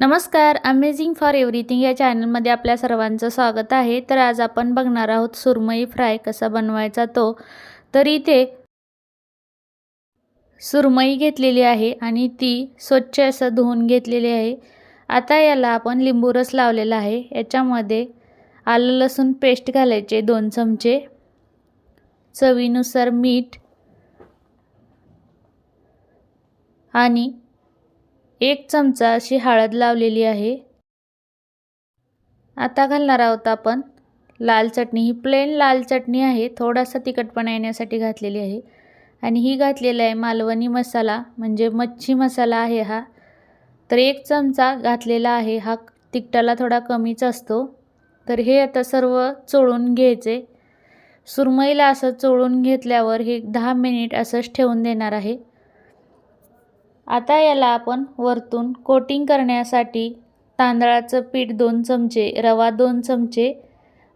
नमस्कार amazing for everything या चॅनलमध्ये आपल्या सर्वांचं स्वागत आहे. तर आज आपण बघणार आहोत सुरमई फ्राय कसा बनवायचा तो. तर इथे सुरमई घेतलेली आहे आणि ती स्वच्छ असं धुवून घेतलेली आहे. आता याला आपण लिंबू रस लावलेला आहे. याच्यामध्ये आलं लसूण पेस्ट घालायचे दोन चमचे. चवीनुसार मीठ आणि एक चमचा अशी हळद लावलेली आहे. आता घालणार आहोत आपण. लाल चटणी ही प्लेन लाल चटणी आहे. थोडासा तिखटपणा येण्यासाठी घातलेली आहे. आणि ही घातलेला आहे मालवणी मसाला म्हणजे मच्छी मसाला आहे हा. तर एक चमचा घातलेला आहे. हा तिखटाला थोडा कमीच असतो. तर हे आता सर्व चोळून घ्यायचे. सुरमईला असं चोळून घेतल्यावर हे दहा मिनिट असंच ठेवून देणार आहे. आता याला आपण वरतून कोटिंग करण्यासाठी तांदळाचं पीठ दोन चमचे रवा दोन चमचे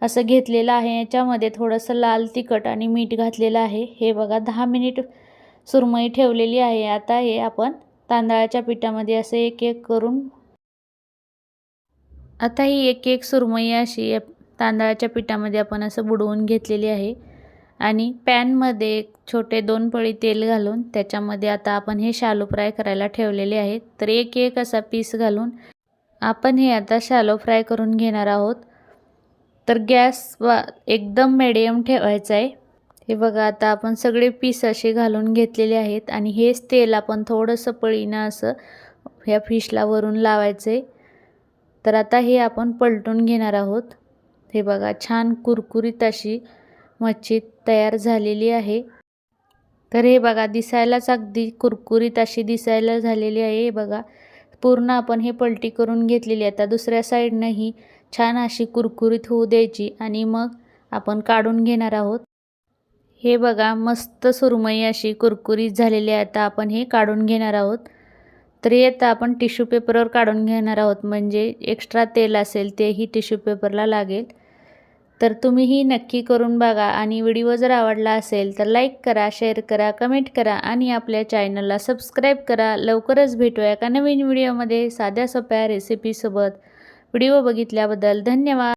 असं घेतलेलं आहे. याच्यामध्ये थोडंसं लाल तिखट आणि मीठ घातलेलं आहे. हे बघा दहा मिनिट सुरमई ठेवलेली आहे. आता हे आपण तांदळाच्या पिठामध्ये असं एक एक करून आता ही एक एक सुरमई अशी तांदळाच्या पिठामध्ये आपण असं बुडवून घेतलेली आहे. आणि पॅनमध्ये छोटे दोन पळी तेल घालून त्याच्यामध्ये आता आपण हे शालो फ्राय करायला ठेवलेले आहेत. तर एक एक असा पीस घालून आपण हे आता शालो फ्राय करून घेणार आहोत. तर गॅस वा एकदम मिडियम ठेवायचा आहे. हे बघा आता आपण सगळे पीस असे घालून घेतलेले आहेत आणि हेच तेल आपण थोडंसं पळीनं असं ह्या फिशला वरून लावायचं आहे तर आता हे आपण पलटून घेणार आहोत. हे बघा छान कुरकुरीत अशी मच्छी तयार झालेली आहे. तर हे बघा दिसायलाच अगदी कुरकुरीत अशी दिसायला झालेली आहे. हे बघा पूर्ण आपण हे पलटी करून घेतलेली आता दुसऱ्या साईडनंही छान अशी कुरकुरीत होऊ द्यायची आणि मग आपण काढून घेणार आहोत. हे बघा मस्त सुरमई अशी कुरकुरीत झालेली आहे. आता आपण हे काढून घेणार आहोत. तर हे आता आपण टिश्यू पेपरवर काढून घेणार आहोत. म्हणजे एक्स्ट्रा तेल असेल तेही टिश्यू पेपरला लागेल. तर तुम्हीही नक्की करून बघा आणि व्हिडिओ जर आवडला असेल तर लाईक करा शेअर करा कमेंट करा आणि आपल्या चॅनलला सबस्क्राईब करा. लवकरच भेटूया एका नवीन व्हिडिओमध्ये साध्या सोप्या रेसिपीसोबत. व्हिडिओ बघितल्याबद्दल धन्यवाद.